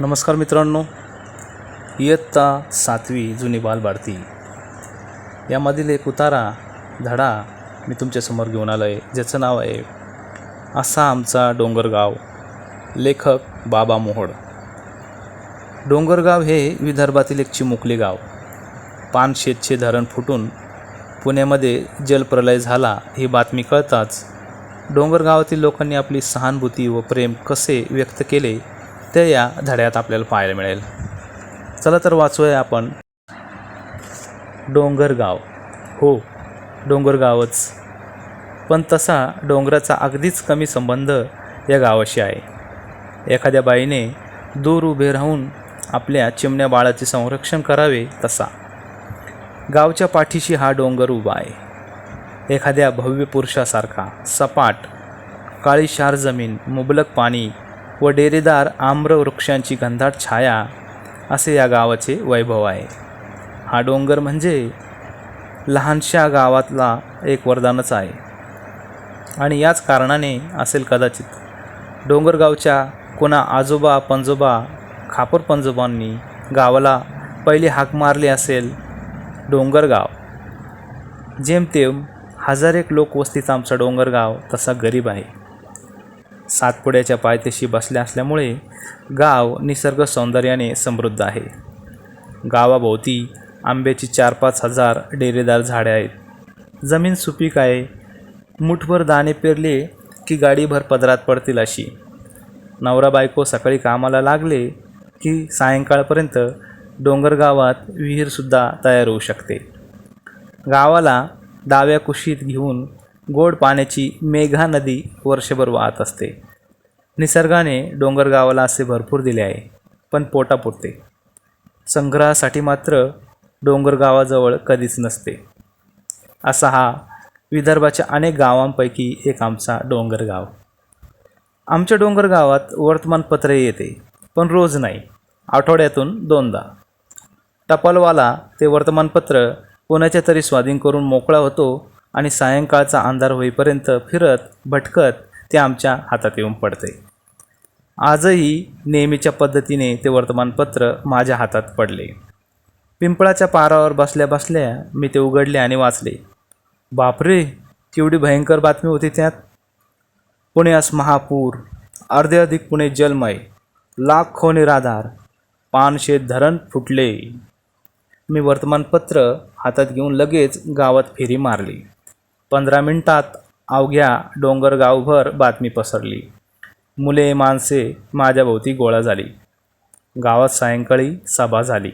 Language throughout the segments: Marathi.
नमस्कार मित्रांनो. इयत्ता सातवी जुनी बालभारती यामधील एक उतारा धडा मी तुमच्यासमोर घेऊन आलो आहे ज्याचं नाव आहे असा आमचा डोंगरगाव लेखक बाबा मोहोड डोंगरगाव हे विदर्भातील एक चिमुकले गाव. पानशेतचे धरण फुटून पुण्यामध्ये जलप्रलय झाला ही बातमी कळताच डोंगरगावातील लोकांनी आपली सहानुभूती व प्रेम कसे व्यक्त केले ते या धड्यात आपल्याला पाहायला मिळेल? चला तर वाचूया आपण. डोंगरगाव. हो डोंगरगावच. पण तसा डोंगराचा अगदीच कमी संबंध या गावाशी आहे. एखाद्या बाईने दूर उभे राहून आपल्या चिमण्या बाळाचे संरक्षण करावे तसा. गावच्या पाठीशी हा डोंगर उभा आहे. एखाद्या भव्य पुरुषासारखा सपाट काळीशार जमीन मुबलक पाणी व डेरेदार आम्र वृक्षांची घनदाट छाया असे या गावाचे वैभव आहे. हा डोंगर म्हणजे लहानशा गावातला एक वरदानच आहे. आणि याच कारणाने असेल कदाचित डोंगरगावच्या कोणा आजोबा पंजोबा खापर पंजोबांनी गावाला पहिली हाक मारली असेल डोंगरगाव जेमतेम हजार एक लोकवस्तीचा आमचा डोंगरगाव तसा गरीब आहे. सातपुड्याच्या पायथ्याशी बसल्या असल्यामुळे गाव निसर्ग सौंदर्याने समृद्ध आहे. गावाभोवती आंब्याची चार पाच हजार डेरेदार झाडे आहेत. जमीन सुपीक आहे. मुठभर दाणे पेरले की गाडीभर पदरात पडतील अशी. नवरा बायको सकाळी कामाला लागले की सायंकाळपर्यंत डोंगरगावात विहीरसुद्धा तयार होऊ शकते. गावाला डाव्या कुशीत घेऊन गोड पाण्याची मेघा नदी वर्षभर वाहत असते. निसर्गाने डोंगरगावाला असे भरपूर दिले आहे पण पोटापुरते. संग्रहासाठी मात्र डोंगरगावाजवळ कधीच नसते. असा हा विदर्भाच्या अनेक गावांपैकी एक आमचा डोंगरगाव आमच्या डोंगरगावात वर्तमानपत्र येते पण रोज नाही आठवड्यातून दोनदा. टपालवाला ते वर्तमानपत्र कोणाच्या तरी स्वाधीन करून मोकळा होतो आणि सायंकाळचा अंधार होईपर्यंत फिरत भटकत ते आमच्या हातात येऊन पडते. आजही नेहमीच्या पद्धतीने ते वर्तमानपत्र माझ्या हातात पडले. पिंपळाच्या पारावर बसल्या बसल्या मी ते उघडले आणि वाचले. बापरे! केवढी भयंकर बातमी होती त्यात. पुण्यास महापूर अर्धे अधिक पुणे जलमय लाखो निराधार पानशेत धरण फुटले. मी वर्तमानपत्र हातात घेऊन लगेच गावात फेरी मारली. पंधरा मिनिटात अवघ्या डोंगर गावभर बातमी पसरली. मुले माणसे माझ्याभोवती गोळा झाली. गावात सायंकाळी सभा झाली.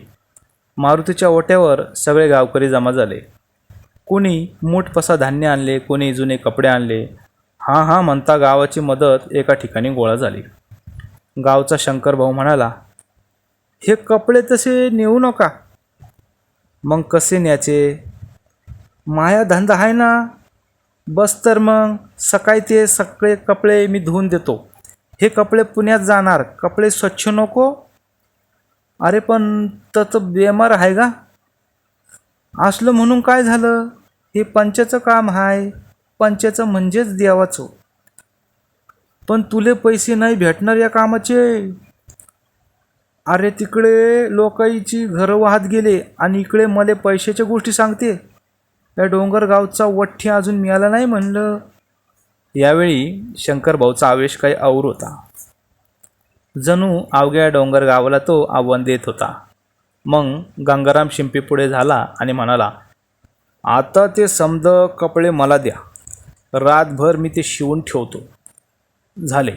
मारुतीच्या ओट्यावर सगळे गावकरी जमा झाले. कोणी मूठपसा धान्य आणले कोणी जुने कपडे आणले. हां हां म्हणता गावाची मदत एका ठिकाणी गोळा झाली. गावचा शंकरभाऊ म्हणाला हे कपडे तसे नेऊ नका. मग कसे न्याचे माया धंदा आहे ना. बस तर मग सकाळी ते सगळे कपडे मी धुवून देतो. हे कपडे पुण्यात जाणार. कपडे स्वच्छ नको. अरे पण तसं बेमार आहे का? असलं म्हणून काय झालं? हे पंचाचं काम आहे पंचाचं म्हणजेच देवाचं. पण तुले पैसे नाही भेटणार या कामाचे. अरे तिकडे लोकाईची घरं वाहत गेले आणि इकडे मला पैशाच्या गोष्टी सांगते. या डोंगरगावचा वठ्ठी अजून मिळाला नाही म्हणलं. यावेळी शंकरभाऊचा आवेश काही और होता. जणू अवघ्या डोंगरगावाला तो आव्हान देत होता. मग गंगाराम शिंपी पुढे झाला आणि म्हणाला आता ते समद कपडे मला द्या. रातभर मी ते शिवून ठेवतो. झाले.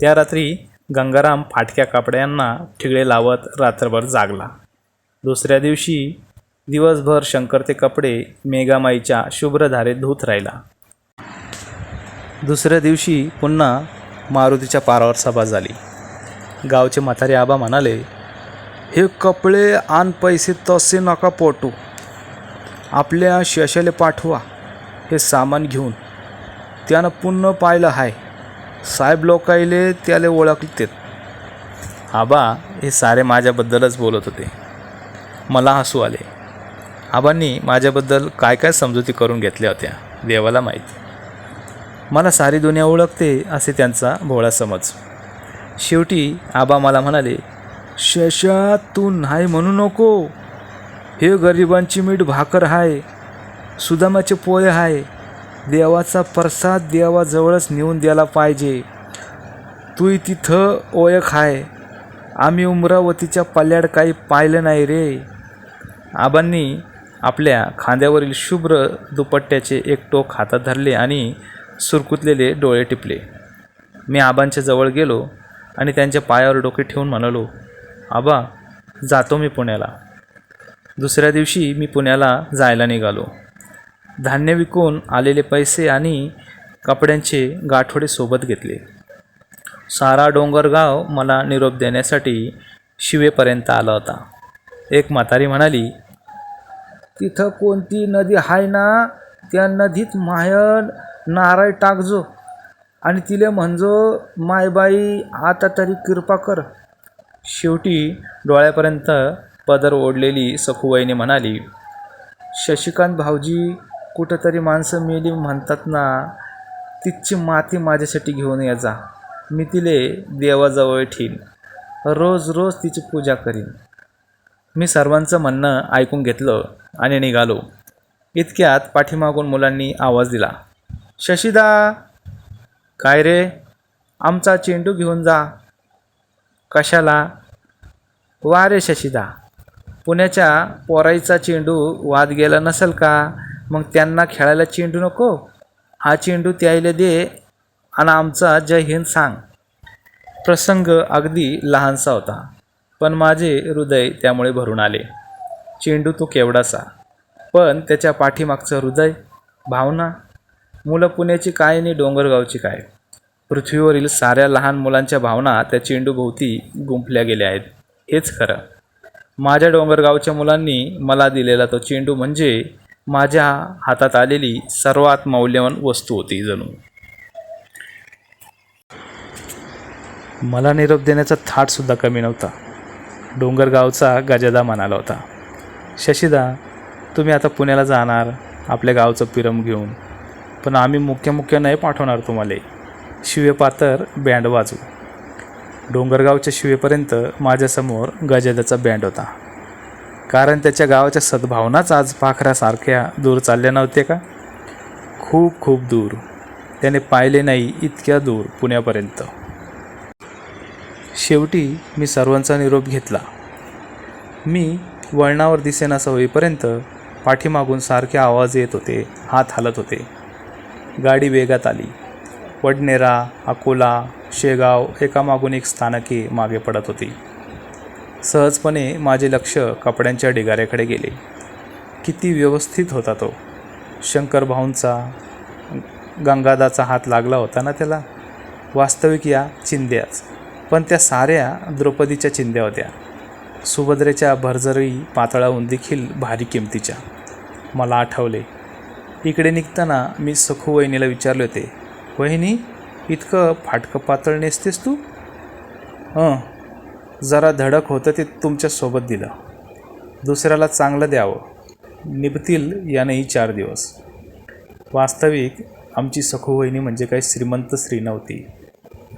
त्या रात्री गंगाराम फाटक्या कपड्यांना ठिगळे लावत रात्रभर जागला. दुसऱ्या दिवशी दिवसभर शंकर ते कपडे मेघामाईच्या शुभ्रधारेत धुत राहिला. दुसऱ्या दिवशी पुन्हा मारुतीच्या पारावर सभा झाली. गावचे म्हातारे आबा म्हणाले हे कपडे आण पैसे तसे नका पोटू. आपल्या शेशाले पाठवा. हे सामान घेऊन. त्यानं पुन्हा पाहिलं हाय. साहेब लोकाईले त्याला ओळखतेत. आबा हे सारे माझ्याबद्दलच बोलत होते. मला हसू आले. आबांनी माझ्याबद्दल काय काय समजुती करून घेतल्या होत्या देवाला माहीत. मला सारी दुनिया ओळखते असे त्यांचा भोळा समज. शेवटी आबा मला म्हणाले शशा तू नाही म्हणू नको. हे गरिबांची मीठ भाकर आहे सुदामाचे पोळे आहे देवाचा प्रसाद देवाजवळच नेऊन द्यायला पाहिजे. तू तिथं ओळख आहे आम्ही उमरावतीच्या पल्ल्याड काही पाहिलं नाही रे. आबांनी आपल्या खांद्यावरील शुभ्र दुपट्ट्याचे एक टोक हातात धरले आणि सुरकुतलेले डोळे टिपले. मी आबांच्या जवळ गेलो आणि त्यांच्या पायावर डोके ठेवून म्हणालो आबा जातो मी पुण्याला. दुसऱ्या दिवशी मी पुण्याला जायला निघालो. धान्य विकून आलेले पैसे आणि कपड्यांचे गाठोडे सोबत घेतले. सारा डोंगरगाव मला निरोप देण्यासाठी शिवेपर्यंत आला होता. एक म्हातारी म्हणाली तिथं कोणती नदी आहे ना त्या नदीत मायन नारळ टाकजो. आणि तिले म्हणजो मायबाई आता तरी कृपा कर. शेवटी डोळ्यापर्यंत पदर ओढलेली सखुबाईने म्हणाली शशिकांत भाऊजी कुठंतरी माणसं मेली म्हणतात ना तिची माती माझ्यासाठी घेऊन या जा. मी तिले देवाजवळ ठेवीन. रोज रोज तिची पूजा करीन. मी सर्वांचं म्हणणं ऐकून घेतलं आणि निघालो. इतक्यात पाठीमागून मुलांनी आवाज दिला शशिदा काय रे? आमचा चेंडू घेऊन जा. कशाला? वा रे शशिदा पुण्याच्या पोराईचा चेंडू वाद गेला नसेल का? मग त्यांना खेळायला चेंडू नको? हा चेंडू त्यायला दे आणि आमचा जय हिंद सांग. प्रसंग अगदी लहानसा होता. पण माझे हृदय त्यामुळे भरून आले. चेंडू तो केवढासा पण त्याच्या पाठीमागचं हृदय भावना मुलं पुण्याची काय आणि डोंगरगावची काय? पृथ्वीवरील साऱ्या लहान मुलांच्या भावना त्या चेंडूभोवती गुंफल्या गेल्या आहेत. हेच खरं. माझ्या डोंगरगावच्या मुलांनी मला दिलेला तो चेंडू म्हणजे माझ्या हातात आलेली सर्वात मौल्यवान वस्तू होती जणू. मला निरोप देण्याचा थाटसुद्धा कमी नव्हता. डोंगरगावचा गजादा म्हणाला होता. शशिदा तुम्ही आता पुण्याला जाणार आपल्या गावचं पिरम घेऊन. पण आम्ही मुख्य मुख्य नाही पाठवणार तुम्हाला. शिवेपातर बँड वाजू डोंगरगावच्या शिवेपर्यंत माझ्यासमोर गजादाचा बँड होता. कारण त्याच्या गावाच्या सद्भावनाच आज पाखरासारख्या दूर चालल्या नव्हत्या का? खूप खूप दूर. त्याने पाहिले नाही इतक्या दूर पुण्यापर्यंत. शेवटी मी सर्वांचा निरोप घेतला. मी वळणावर दिसेनासा होईपर्यंत पाठीमागून सारखे आवाज येत होते हात हालत होते. गाडी वेगात आली. वडनेरा अकोला शेगाव एकामागून एक स्थानके मागे पडत होती. सहजपणे माझे लक्ष कपड्यांच्या ढिगाऱ्याकडे गेले. किती व्यवस्थित होता तो. शंकर भाऊंचा गंगादाचा हात लागला होता ना त्याला? वास्तविक या चिंध्याच. पण त्या साऱ्या द्रौपदीच्या चिंध्या होत्या. सुभद्रेच्या भरजरी पातळाहून देखील भारी किमतीच्या. मला आठवले. इकडे निघताना मी सखू वहिनीला विचारले होते वहिनी इतकं फाटकं पातळ नेसतेस तू? हं. जरा धडक होतं ते तुमच्यासोबत दिलं. दुसऱ्याला चांगलं द्यावं. निभतील यानेही चार दिवस. वास्तविक आमची सखू वहिनी म्हणजे काही श्रीमंत स्त्री नव्हती.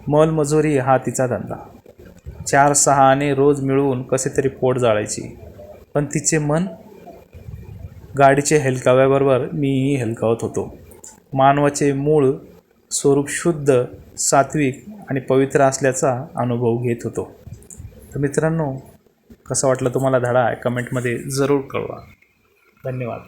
मलमजुरी हा तिचा धंदा. चार सहा आणि रोज मिळवून कसे तरी पोट जाळायची. पण तिचे मन? गाडीचे हेलकाव्याबरोबर मीही हेलकावत होतो. मानवाचे मूळ स्वरूप शुद्ध सात्विक आणि पवित्र असल्याचा अनुभव घेत होतो. तर मित्रांनो कसा वाटला तुम्हाला धडा? कमेंटमध्ये जरूर कळवा. धन्यवाद.